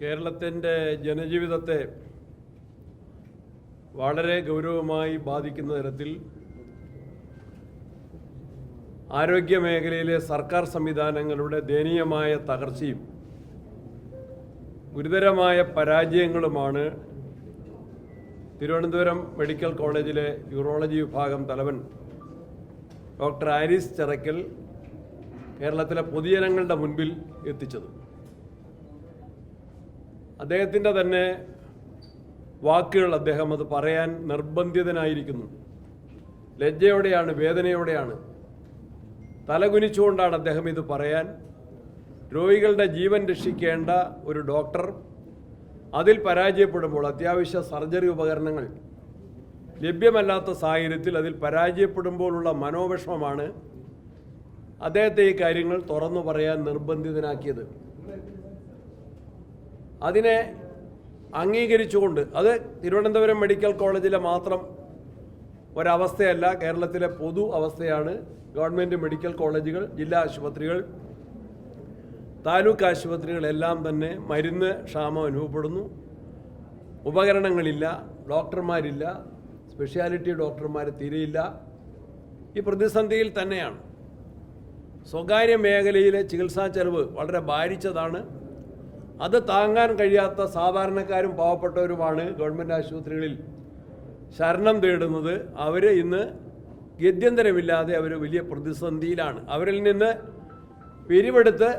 കേരളത്തിന്റെ ജനജീവിതത്തെ വളരെ ഗൗരവമായി ബാധിക്കുന്ന തരത്തിൽ ആരോഗ്യ മേഖലയിലെ സർക്കാർ സംവിധാനങ്ങളുടെ ദയനീയമായ തകർച്ചയും ഗുരുതരമായ പരാജയങ്ങളുമാണ് തിരുവനന്തപുരം മെഡിക്കൽ കോളേജിലെ യൂറോളജി വിഭാഗം തലവൻ ഡോക്ടർ ആരിസ് ചെറക്കൽ കേരളത്തിലെ പൊതുജനങ്ങളുടെ മുൻപിൽ എത്തിച്ചത്. അദ്ദേഹത്തിന്റെ തന്നെ വാക്കുകൾ അദ്ദേഹം അത് പറയാൻ നിർബന്ധിതനായിരിക്കുന്നു. ലജ്ജയോടെയാണ് വേദനയോടെയാണ്. തലകുനിച്ചുകൊണ്ടാണ് അദ്ദേഹം ഇത് പറയാൻ. രോഗികളുടെ ജീവൻ രക്ഷിക്കേണ്ട ഒരു ഡോക്ടർ. അതിൽ പരാജയപ്പെടുമ്പോൾ അത്യാവശ്യ സർജറി ഉപകരണങ്ങൾ. ലഭ്യമല്ലാത്ത സാഹചര്യത്തിൽ അതിൽ പരാജയപ്പെടുമ്പോഴുള്ള മനോവിഷമമാണ് അദ്ദേഹത്തെ ഈ കാര്യങ്ങൾ തുറന്നു പറയാൻ നിർബന്ധിതനാക്കിയത്. അതിനെ അംഗീകരിച്ചുകൊണ്ട് അത് തിരുവനന്തപുരം മെഡിക്കൽ കോളേജിലെ മാത്രം ഒരവസ്ഥയല്ല. കേരളത്തിലെ പൊതു അവസ്ഥയാണ് ഗവൺമെന്റ് മെഡിക്കൽ കോളേജുകൾ ജില്ലാ ആശുപത്രികൾ താലൂക്ക് ആശുപത്രികളെല്ലാം തന്നെ മരുന്ന് ക്ഷാമം അനുഭവപ്പെടുന്നു. ഉപകരണങ്ങളില്ല ഡോക്ടർമാരില്ല സ്പെഷ്യാലിറ്റി ഡോക്ടർമാർ തീരെയില്ല. ഈ പ്രതിസന്ധിയിൽ തന്നെയാണ്. സ്വകാര്യ മേഖലയിലെ ചികിത്സാ ചെലവ് വളരെ ഭാരിച്ചതാണ്. അത് താങ്ങാൻ കഴിയാത്ത സാധാരണക്കാരും പാവപ്പെട്ടവരുമാണ് ഗവൺമെന്റ് ആശുപത്രികളിൽ ശരണം തേടുന്നത്. അവർ ഇന്ന് ഗത്യന്തരമില്ലാതെ അവർ വലിയ പ്രതിസന്ധിയിലാണ്. അവരിൽ നിന്ന് പിരിവെടുത്ത്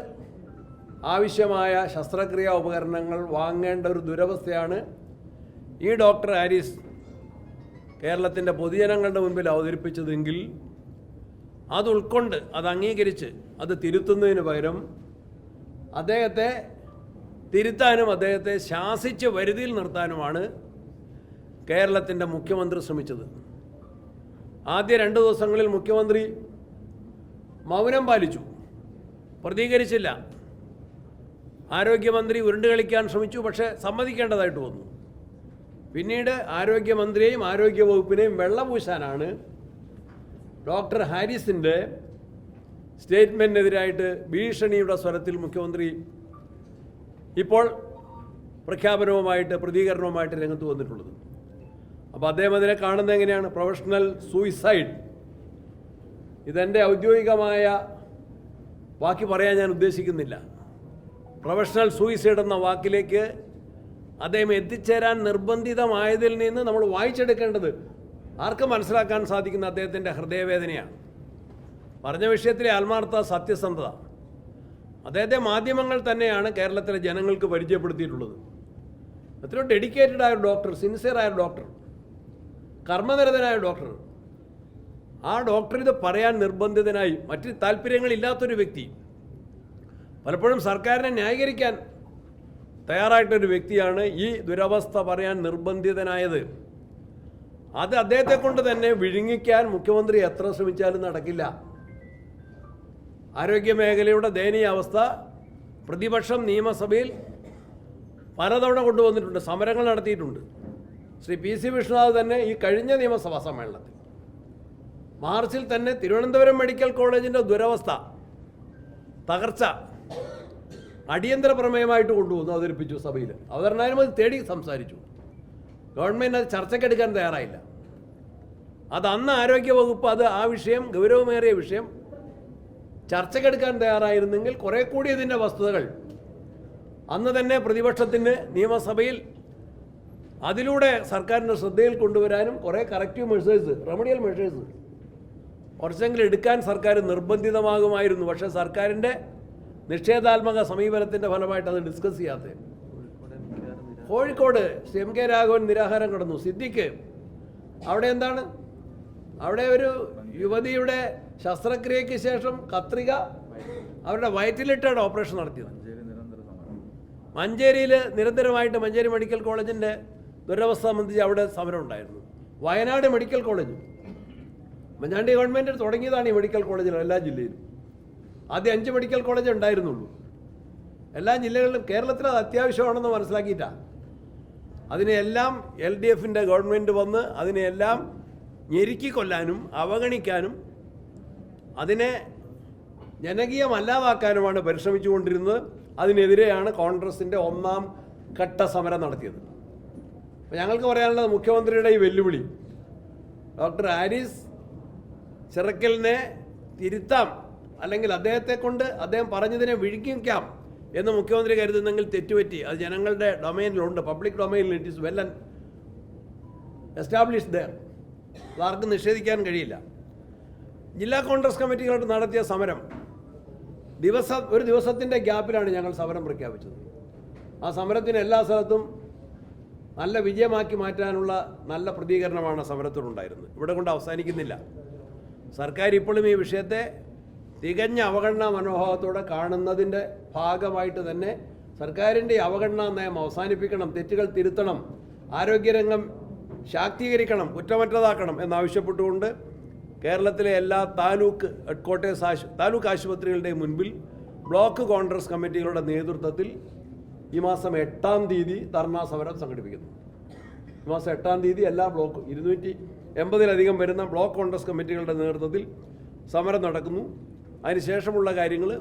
ആവശ്യമായ ശസ്ത്രക്രിയാ ഉപകരണങ്ങൾ വാങ്ങേണ്ട ഒരു ദുരവസ്ഥയാണ് ഈ ഡോക്ടർ ആരിസ് കേരളത്തിന്റെ പൊതുജനങ്ങളുടെ മുൻപിൽ അവതരിപ്പിച്ചതെങ്കിൽ അത് ഉൾക്കൊണ്ട് അത് അംഗീകരിച്ച് അത് തിരുത്തുന്നതിന് പകരം അദ്ദേഹത്തെ തിരുത്താനും അദ്ദേഹത്തെ ശാസിച്ച് വരുതിയിൽ നിർത്താനുമാണ് കേരളത്തിന്റെ മുഖ്യമന്ത്രി ശ്രമിച്ചത്. ആദ്യ രണ്ട് ദിവസങ്ങളിൽ മുഖ്യമന്ത്രി മൗനം പാലിച്ചു. പ്രതികരിച്ചില്ല. ആരോഗ്യമന്ത്രി ഉരുണ്ട് കളിക്കാൻ ശ്രമിച്ചു പക്ഷേ സമ്മതിക്കേണ്ടതായിട്ട് വന്നു. പിന്നീട് ആരോഗ്യമന്ത്രിയെയും ആരോഗ്യ വകുപ്പിനെയും വെള്ളപൂശാനാണ് ഡോക്ടർ ഹാരിസിന്റെ സ്റ്റേറ്റ്മെന്റിനെതിരായിട്ട് ഭീഷണിയുടെ സ്വരത്തിൽ മുഖ്യമന്ത്രി ഇപ്പോൾ പ്രഖ്യാപനവുമായിട്ട് പ്രതികരണവുമായിട്ട് രംഗത്ത് വന്നിട്ടുള്ളത്. അപ്പോൾ അദ്ദേഹം അതിനെ കാണുന്നത് എങ്ങനെയാണ്? പ്രൊഫഷണൽ സൂയിസൈഡ് ഇതെന്റെ ഔദ്യോഗികമായ വാക്കി പറയാൻ ഞാൻ ഉദ്ദേശിക്കുന്നില്ല. പ്രൊഫഷണൽ സൂയിസൈഡ് എന്ന വാക്കിലേക്ക് അദ്ദേഹം എത്തിച്ചേരാൻ നിർബന്ധിതമായതിൽ നിന്ന് നമ്മൾ വായിച്ചെടുക്കേണ്ടത് ആർക്കും മനസ്സിലാക്കാൻ സാധിക്കുന്ന അദ്ദേഹത്തിന്റെ ഹൃദയവേദനയാണ്. പറഞ്ഞ വിഷയത്തിലെ ആത്മാർത്ഥ സത്യസന്ധത. അദ്ദേഹത്തെ മാധ്യമങ്ങൾ തന്നെയാണ് കേരളത്തിലെ ജനങ്ങൾക്ക് പരിചയപ്പെടുത്തിയിട്ടുള്ളത്. എത്രയോ ഡെഡിക്കേറ്റഡ് ആയ ഡോക്ടർ സിൻസിയർ ആയ ഡോക്ടർ കർമ്മനിരതനായ ഡോക്ടർ ആ ഡോക്ടർ ഇത് പറയാൻ നിർബന്ധിതനായി മറ്റ് താല്പര്യങ്ങളില്ലാത്തൊരു വ്യക്തി. പലപ്പോഴും സർക്കാരിനെ ന്യായീകരിക്കാൻ തയ്യാറായിട്ടൊരു വ്യക്തിയാണ് ഈ ദുരവസ്ഥ പറയാൻ നിർബന്ധിതനായത്. അത് അദ്ദേഹത്തെ കൊണ്ട് തന്നെ വിഴുങ്ങിക്കാൻ മുഖ്യമന്ത്രി എത്ര ശ്രമിച്ചാലും നടക്കില്ല. ആരോഗ്യ മേഖലയുടെ ദയനീയ അവസ്ഥ പ്രതിപക്ഷം നിയമസഭയിൽ പലതവണ കൊണ്ടുവന്നിട്ടുണ്ട് സമരങ്ങൾ നടത്തിയിട്ടുണ്ട്. ശ്രീ പി സി വിഷ്ണുനാഥ് തന്നെ ഈ കഴിഞ്ഞ നിയമസഭാ സമ്മേളനത്തിൽ. മാർച്ചിൽ തന്നെ തിരുവനന്തപുരം മെഡിക്കൽ കോളേജിന്റെ ദുരവസ്ഥ തകർച്ച അടിയന്തര പ്രമേയമായിട്ട് കൊണ്ടുവന്നു അവതരിപ്പിച്ചു സഭയിൽ. അവതരണാനുമതി തേടി സംസാരിച്ചു. ഗവൺമെന്റ് അത് ചർച്ചയ്ക്കെടുക്കാൻ തയ്യാറായില്ല. അത് അന്ന് ആരോഗ്യ വകുപ്പ് അത് ആ വിഷയം ഗൗരവമേറിയ വിഷയം ചർച്ചയ്ക്കെടുക്കാൻ തയ്യാറായിരുന്നെങ്കിൽ കുറെ കൂടി ഇതിന്റെ വസ്തുതകൾ. അന്ന് തന്നെ പ്രതിപക്ഷത്തിന് നിയമസഭയിൽ അതിലൂടെ സർക്കാരിന്റെ ശ്രദ്ധയിൽ കൊണ്ടുവരാനും കുറേ കറക്റ്റീവ് മെഷേഴ്സ് റെമഡിയൽ മെഷേഴ്സ് കുറച്ചെങ്കിലും എടുക്കാൻ സർക്കാർ നിർബന്ധിതമാകുമായിരുന്നു. പക്ഷേ സർക്കാരിന്റെ നിഷേധാത്മക സമീപനത്തിന്റെ ഫലമായിട്ട് അത് ഡിസ്കസ് ചെയ്യാത്ത. കോഴിക്കോട് ശ്രീ എം കെ രാഘവൻ നിരാഹാരം കിടന്നു. സിദ്ദിഖ് അവിടെ എന്താണ്? അവിടെ ഒരു യുവതിയുടെ ശസ്ത്രക്രിയയ്ക്ക് ശേഷം കത്രിക അവരുടെ വയറ്റിലിട്ടാണ് ഓപ്പറേഷൻ നടത്തിയത്. മഞ്ചേരിയിൽ നിരന്തരമായിട്ട് മഞ്ചേരി മെഡിക്കൽ കോളേജിന്റെ ദുരവസ്ഥ സംബന്ധിച്ച് അവിടെ സമരം ഉണ്ടായിരുന്നു. Wayanad medical college. മഞ്ഞാണ്ടി ഗവൺമെന്റ് തുടങ്ങിയതാണ് ഈ മെഡിക്കൽ കോളേജിൽ എല്ലാ ജില്ലയിലും. ആദ്യം അഞ്ച് മെഡിക്കൽ കോളേജ് ഉണ്ടായിരുന്നുള്ളൂ. എല്ലാ ജില്ലകളിലും കേരളത്തിൽ അത് അത്യാവശ്യമാണെന്ന് മനസ്സിലാക്കിയിട്ടാണ് അതിനെയെല്ലാം എൽ ഡി എഫിന്റെ ഗവൺമെന്റ് വന്ന് അതിനെയെല്ലാം ഞെരുക്കിക്കൊല്ലാനും അവഗണിക്കാനും അതിനെ ജനകീയമല്ലാതാക്കാനുമാണ് പരിശ്രമിച്ചുകൊണ്ടിരുന്നത്. അതിനെതിരെയാണ് കോൺഗ്രസിന്റെ ഒന്നാം ഘട്ട സമരം നടത്തിയത്. ഞങ്ങൾക്ക് പറയാനുള്ളത് മുഖ്യമന്ത്രിയുടെ ഈ വെല്ലുവിളി. ഡോക്ടർ ആരിസ് ചിറക്കലിനെ തിരുത്താം അല്ലെങ്കിൽ അദ്ദേഹത്തെ കൊണ്ട് അദ്ദേഹം പറഞ്ഞതിനെ വിഴുങ്ങിക്കാം എന്ന് മുഖ്യമന്ത്രി കരുതുന്നെങ്കിൽ തെറ്റുപറ്റി. അത് ജനങ്ങളുടെ ഡൊമൈനിലുണ്ട്. പബ്ലിക് ഡൊമൈനിൽ it is well and establish there. അതാർക്കും നിഷേധിക്കാൻ കഴിയില്ല. ജില്ലാ കോൺഗ്രസ് കമ്മിറ്റികളായിട്ട് നടത്തിയ സമരം ദിവസം ഒരു ദിവസത്തിന്റെ ഗ്യാപ്പിലാണ് ഞങ്ങൾ സമരം പ്രഖ്യാപിച്ചത്. ആ സമരത്തിന് എല്ലാ സ്ഥലത്തും നല്ല വിജയമാക്കി മാറ്റാനുള്ള നല്ല പ്രതികരണമാണ് സമരത്തിനുണ്ടായിരുന്നത്. ഇവിടെ കൊണ്ട് അവസാനിക്കുന്നില്ല. സർക്കാർ ഇപ്പോഴും ഈ വിഷയത്തെ തികഞ്ഞ അവഗണനാ മനോഭാവത്തോടെ കാണുന്നതിന്റെ ഭാഗമായിട്ട് തന്നെ സർക്കാരിന്റെ അവഗണനാ നയം അവസാനിപ്പിക്കണം തെറ്റുകൾ തിരുത്തണം ആരോഗ്യരംഗം ശാക്തീകരിക്കണം കുറ്റമറ്റതാക്കണം എന്നാവശ്യപ്പെട്ടുകൊണ്ട് കേരളത്തിലെ എല്ലാ താലൂക്ക് ഹെഡ്ക്വാർട്ടേഴ്സ് ആശു താലൂക്ക് ആശുപത്രികളുടെ മുൻപിൽ ബ്ലോക്ക് കോൺഗ്രസ് കമ്മിറ്റികളുടെ നേതൃത്വത്തിൽ ഈ മാസം എട്ടാം തീയതി ധർണാ സമരം സംഘടിപ്പിക്കുന്നു. ഈ മാസം എട്ടാം തീയതി എല്ലാ ബ്ലോക്കും ഇരുന്നൂറ്റി എൺപതിലധികം വരുന്ന ബ്ലോക്ക് കോൺഗ്രസ് കമ്മിറ്റികളുടെ നേതൃത്വത്തിൽ സമരം നടക്കുന്നു. അതിനുശേഷമുള്ള കാര്യങ്ങൾ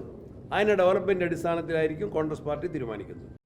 അതിന്റെ ഡെവലപ്മെന്റ് അടിസ്ഥാനത്തിലായിരിക്കും കോൺഗ്രസ് പാർട്ടി തീരുമാനിക്കുന്നത്.